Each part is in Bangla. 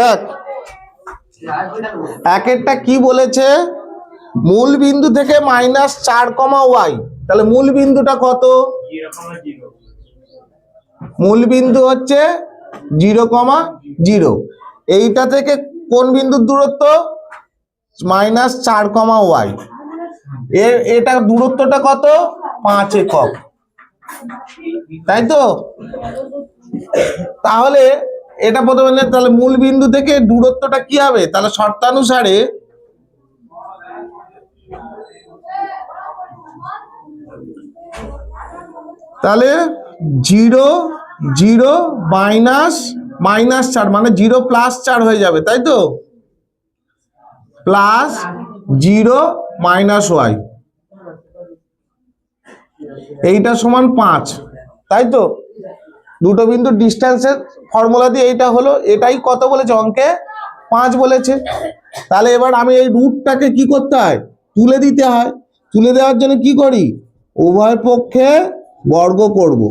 দেখ। এক একেরটা কি বলেছে? মূল বিন্দু থেকে মাইনাস চার কমা ওয়াই তাহলে মূল বিন্দুটা কত? মূল বিন্দু হচ্ছে জিরো কমা জিরো এইটা থেকে কোন বিন্দুর দূরত্ব? মাইনাস চার কমা ওয়াই এটা দূরত্বটা কত? পাঁচ একক। তাই তো? তাহলে এটা প্রথমে তাহলে মূল বিন্দু থেকে দূরত্বটা কি হবে? তাহলে শর্তানুসারে তাহলে জিরো জিরো, মাইনাস মাইনাস চার মানে জিরো প্লাস চার হয়ে যাবে, তাই তো? Plus zero, minus Y. এইটা সমান পাঁচ, তাই তো? দুটো বিন্দুর ডিস্টেন্সের ফর্মুলা দিয়ে এইটা হলো, এটাই কত বলেছে? অঙ্কে পাঁচ বলেছে। তাহলে এবার আমি এই রুটটাকে কি করতে হয়? তুলে দিতে হয়। তুলে দেওয়ার জন্য কি করি? উভয় পক্ষে বর্গ করব।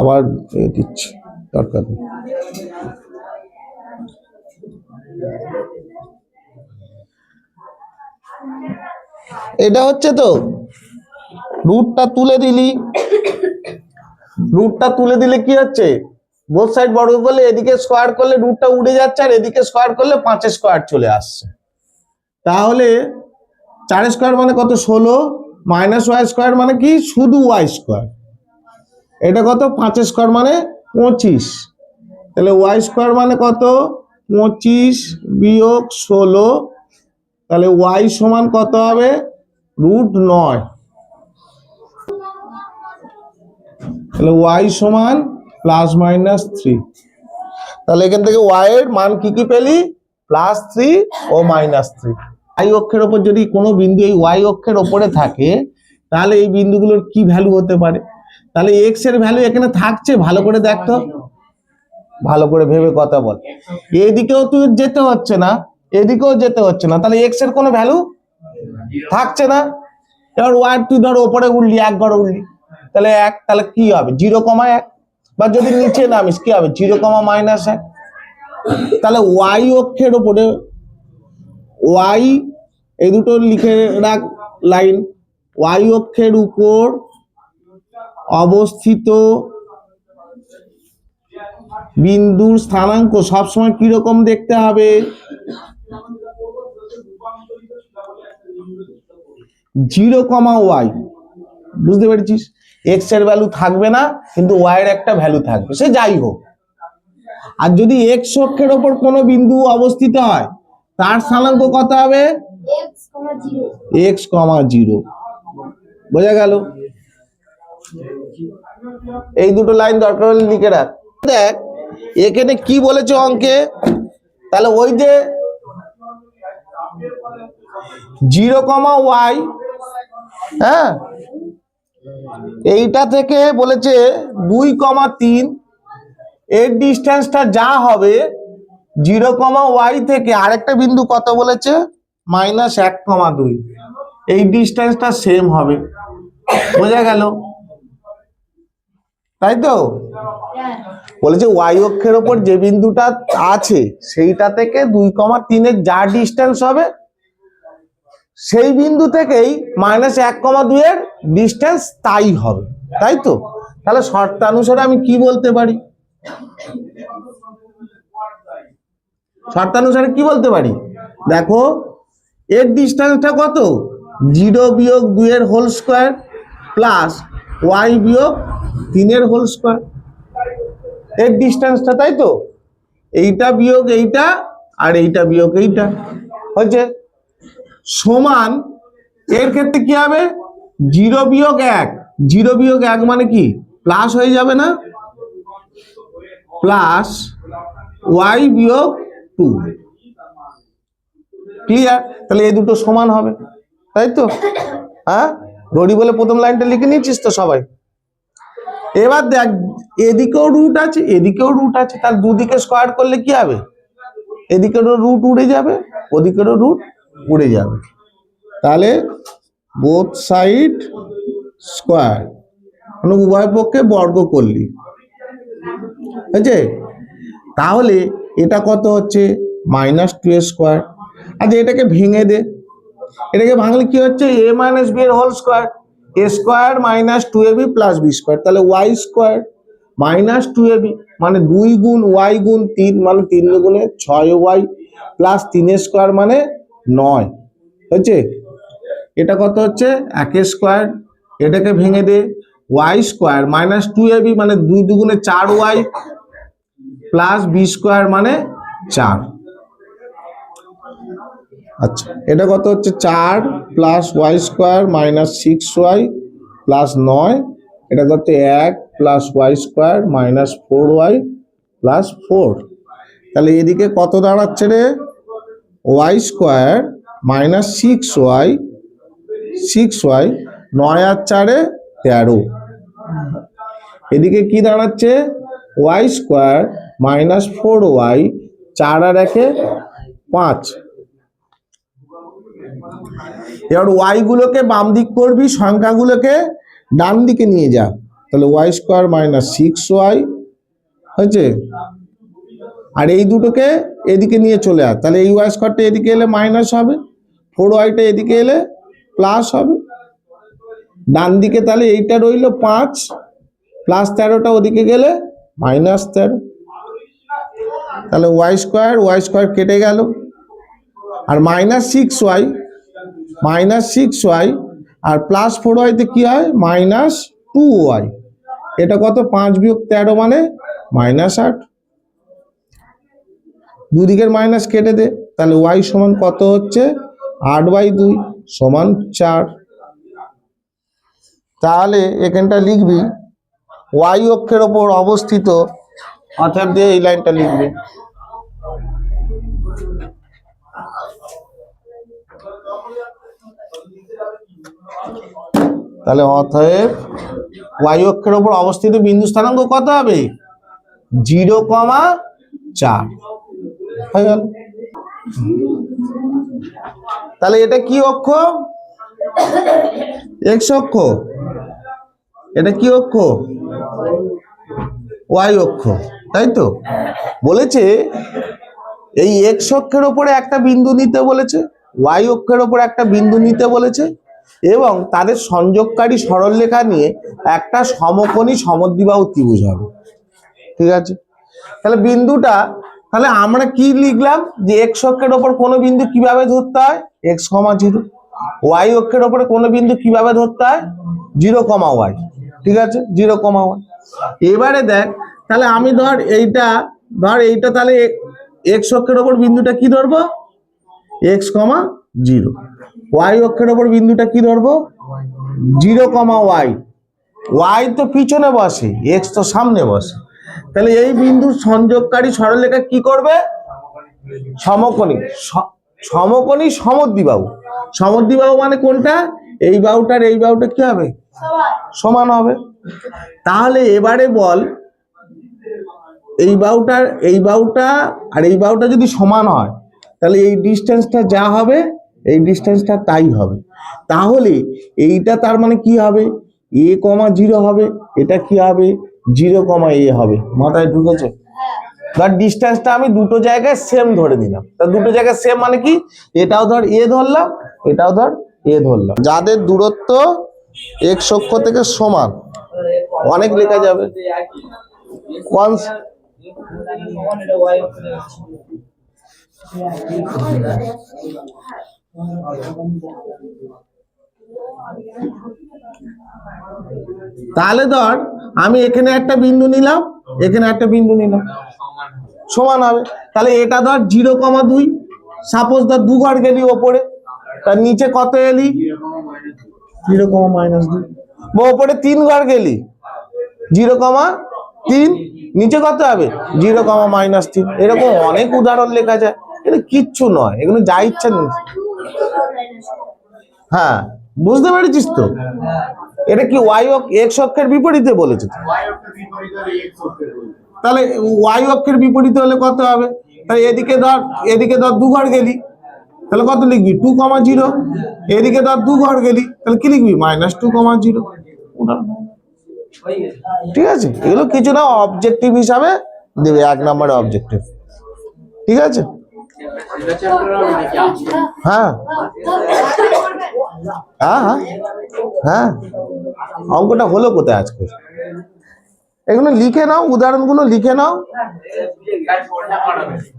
আবার দিচ্ছি, দরকার এটা হচ্ছে তো রুটটা তুলে দিলি। রুটটা তুলে দিলে কি হচ্ছে? বোথ সাইড বর্গ করলে এদিকে স্কোয়ার করলে রুটটা উড়ে যাচ্ছে আর এদিকে স্কোয়ার করলে পাঁচের স্কোয়ার চলে আসছে। তাহলে চার স্কোয়ার মানে কত? ষোলো। মাইনাস ওয়াই স্কোয়ার মানে কি? শুধু ওয়াই স্কোয়ার এটা কত? পাঁচ স্কোয়ার মানে পঁচিশ। তাহলে ওয়াই স্কোয়ার মানে কত? পঁচিশ বিয়োগ ষোলো। তাহলে ওয়াই সমান কত হবে? রুট নয়। তাহলে ওয়াই সমান প্লাস মাইনাস থ্রি তাহলে এখান থেকে ওয়াই এর মান কি কি পেলি? প্লাস থ্রি ও মাইনাস থ্রি ওয়াই অক্ষের ওপর যদি কোনো বিন্দু এই ওয়াই অক্ষের ওপরে থাকে, তাহলে এই বিন্দুগুলোর কি ভ্যালু হতে পারে? তাহলে এক্সের ভ্যালু এখানে থাকছে, ভালো করে দেখতো ভালো করে ভেবে কথা বল। এদিকেও তুই যেতে হচ্ছে না, এদিকেও যেতে হচ্ছে না। তাহলে এক্সের কোনো ভ্যালু থাকছে না। এবার ওয়াই তুই ধর ওপরে উঠলি এক ঘর উঠলি তাহলে এক, তাহলে কি হবে? জিরো কমা এক। বা যদি নিচে নামিস, কি হবে? জিরো কমা মাইনাস এক। তাহলে ওয়াই অক্ষের ওপরে ওয়াই এই দুটো লিখে রাখ লাইন ওয়াই অক্ষের উপর অবস্থিত বিন্দুর স্থানাঙ্ক সবসময় কীরকম দেখতে হবে? Zero comma Y. বুঝতে পেরেছিস? এক্সের ভ্যালু থাকবে না কিন্তু ওয়াই এর একটা ভ্যালু থাকবে। সে যাই হোক। আর যদি এক্স অক্ষের ওপর কোনো বিন্দু অবস্থিত হয় তার স্থানাঙ্ক কত হবে? X comma zero. বোঝা গেল? এই দুটো লাইন দরকার হলে লিখে রাখ। দেখ, এখানে কি বলেছে অঙ্কে? তাহলে ওই যে জিরো কমা ওয়াই হ্যাঁ? এইটা থেকে বলেছে দুই কমা তিন, এর ডিস্টেন্সটা যা হবে জিরো কমা ওয়াই থেকে আরেকটা বিন্দু কত বলেছে? মাইনাস এক কমা দুই। এই ডিস্টেন্সটা সেম হবে। বোঝা গেল? তাই তো বলেছে ওয়াই অক্ষের ওপর যে বিন্দুটা আছে, সেইটা থেকে দুই কমা তিনের যা ডিস্টেন্স হবে, সেই বিন্দু থেকেই মাইনাস এক কমা দুইয়ের ডিস্টেন্স তাই হবে তাই তো তাহলে শর্তানুসারে আমি কি বলতে পারি? শর্তানুসারে কি বলতে পারি? দেখো, এর ডিস্টেন্সটা কত? জিরো বিয়োগ দুইয়ের হোল স্কোয়ার প্লাস ওয়াই বিয়োগ তিনের হোল স্কোয়ার এর ডিস্টেন্সটা তাই তো? এইটা বিয়োগ এইটা আর এইটা বিয়োগ এইটা। হচ্ছে সমান, এর ক্ষেত্রে কি হবে? জিরো বিয়োগ এক। জিরো বিয়োগ এক মানে কি? প্লাস হয়ে যাবে না? প্লাস ওয়াই বিয়োগ টু ক্লিয়ার তাহলে এই দুটো সমান হবে। তাই তো? হ্যাঁ? ঘড়ি বলে প্রথম লাইনটা লিখে নিয়েছিস তো সবাই? এবার দেখ, এদিকেও রুট আছে, এদিকেও রুট আছে, তার দুদিকে স্কোয়ার করলে কি হবে? এদিকেরও রুট উড়ে যাবে, ওদিকেরও রুট উড়ে যাবে। তাহলে বোথ সাইড স্কোয়ার মানে উভয় পক্ষে বর্গ করলি। হয়েছে? তাহলে এটা কত হচ্ছে? মাইনাস টু স্কোয়ার আচ্ছা এটাকে ভেঙে দে। এটাকে ভাঙলে কি হচ্ছে? এ মাইনাস বি এর whole square A square minus two A B plus B square তাহলে Y square minus two A B মানে দুই গুণ ওয়াই গুণ তিন মানে তিন গুণে ছয় ওয়াই প্লাস তিন স্কোয়ার মানে নয় হচ্ছে এটা কত হচ্ছে? এক স্কোয়ার এটাকে ভেঙে দে Y square minus two A B মানে দুই দুগুণে চার ওয়াই প্লাস বি স্কোয়ার মানে চার। আচ্ছা এটা কত হচ্ছে? চার plus Y square minus six Y plus নয় এটা কত এক plus Y square minus four Y plus four তাহলে এদিকে কত দাঁড়াচ্ছে রে? Y square minus six Y six Y নয় আর চারে তেরো। এদিকে কি দাঁড়াচ্ছে? Y square minus four Y চার আর একে পাঁচ। এবার ওয়াই গুলোকে বাম দিক করবি, সংখ্যাগুলোকে ডান দিকে নিয়ে যা। তাহলে Y square minus six Y হয়েছে? আর এই দুটোকে এদিকে নিয়ে চলে আয়। তাহলে এই ওয়াই স্কোয়ারটা এদিকে এলে মাইনাস হবে ফোর ওয়াইটা এদিকে এলে প্লাস হবে। ডান দিকে তাহলে এইটা রইল পাঁচ প্লাস তেরোটা ওদিকে গেলে মাইনাস তেরো। তাহলে ওয়াই স্কোয়ার ওয়াই স্কোয়ার কেটে গেল। আর minus six Y minus six Y আর প্লাস ফোর ওয়াইতে কি হয়? মাইনাস টু ওয়াই এটা কত? পাঁচ বিয়োগ তেরো মানে মাইনাস আট। দুদিকের মাইনাস কেটে দে, তাহলে ওয়াই সমান কত হচ্ছে? আট বাই দুই সমান চার। তাহলে এখানটা লিখবি ওয়াই অক্ষের ওপর অবস্থিত, অর্থাৎ দিয়ে এই লাইনটা লিখবি। তাহলে অতএব ওয়াই অক্ষের ওপর অবস্থিত বিন্দু স্থানাঙ্ক কত হবে? জিরো কমা চার। তাহলে এটা কি অক্ষ? এক্স অক্ষ। এটা কি অক্ষ? ওয়াই অক্ষ। তাই তো? বলেছে, এই এক্স অক্ষের ওপরে একটা বিন্দু নিতে বলেছে ওয়াই অক্ষের ওপরে একটা বিন্দু নিতে বলেছে এবং তাদের সংযোগকারী সরলরেখা নিয়ে একটা সমকোণী সমদ্বিবাহু ত্রিভুজ হবে। ঠিক আছে? তাহলে বিন্দুটা, তাহলে আমরা কি লিখলাম? যে এক্স অক্ষের ওপর কোন বিন্দু কীভাবে ধরতে হয়? X comma zero. ওয়াই অক্ষের ওপরে কোন বিন্দু কীভাবে ধরতে হয়? জিরো কমা ওয়াই ঠিক আছে? জিরো কমা ওয়াই এবারে দেখ, তাহলে আমি ধর এইটা ধর এইটা তাহলে এক্স অক্ষের ওপর বিন্দুটা কি ধরবো? X comma zero. ওয়াই অক্ষের ওপর বিন্দুটা কি ধরবো? জিরো কমা ওয়াই ওয়াই তো পিছনে বসে এক্স তো সামনে বসে। তাহলে এই বিন্দুর সংযোগকারী সরলরেখা কি করবে? সমকোণী। সমকোণী সমদ্বিবাহু। সমদ্বিবাহু মানে কোনটা? এই বাহুটার এই বাহুটা কি হবে? সমান হবে। তাহলে এবারে বল, এই বাহুটার, এই বাহুটা আর এই বাহুটা যদি সমান হয়, তাহলে এই ডিস্টেন্সটা যা হবে? এই ডিস্টেন্সটা তাই হবে। তাহলে এইটা তার মানে কি হবে? এ কমা জিরো হবে। এটা কি হবে? জিরো কমা এ হবে। মাথায় ঢুকেছে? ধর ডিস্টেন্সটা আমি দুটো জায়গায় সেম ধরে দিলাম তা দুটো জায়গায় সেম মানে কি? এটাও ধর এ ধরলাম এটাও ধর এ ধরলাম। যাদের দূরত্ব এক্স অক্ষ থেকে সমান অনেক লেখা যাবে। কনস তাহলে ধর, আমি এখানে একটা বিন্দু নিলাম, এখানে একটা বিন্দু নিলাম। সমান হবে। তাহলে এটা ধর জিরো কমা দুই। সাপোজ ধর দু ঘর গেলি ওপরে তার নিচে কত এলি? জিরো কমা মাইনাস দুই। বা ওপরে তিন ঘর গেলি, জিরো কমা তিন। নিচে কত হবে? জিরো কমা মাইনাস তিন। এরকম অনেক উদাহরণ লেখা যায়। এটা কিচ্ছু নয়। এগুলো যা ইচ্ছা নিয়ে হ্যাঁ বুঝতে পেরেছিস তো? এটা কি ওয়াই এক্স অক্ষের বিপরীতে বলেছে? তাহলে ওয়াই অক্ষের বিপরীতে হলে কত হবে? তাহলে এদিকে ধর এদিকে ধর দু ঘর গেলি। তাহলে কত লিখবি? টু কমা জিরো এদিকে ধর দু ঘর গেলি। তাহলে কি লিখবি? মাইনাস টু কমা জিরো ঠিক আছে? এগুলো কিছু না অবজেক্টিভ হিসাবে দেবে এক নম্বরে অবজেক্টিভ ঠিক আছে? হ্যাঁ। হ্যাঁ হ্যাঁ। হ্যাঁ। অঙ্কটা হলো কোথায় আজকে? এগুলো লিখে নাও উদাহরণগুলো লিখে নাও।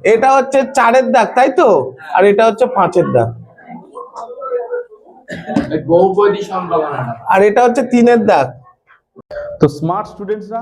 এটা হচ্ছে চারের দাগ তাই তো? আর এটা হচ্ছে পাঁচের দাগ। আর এটা হচ্ছে তিনের দাগ। তো স্মার্ট স্টুডেন্টসরা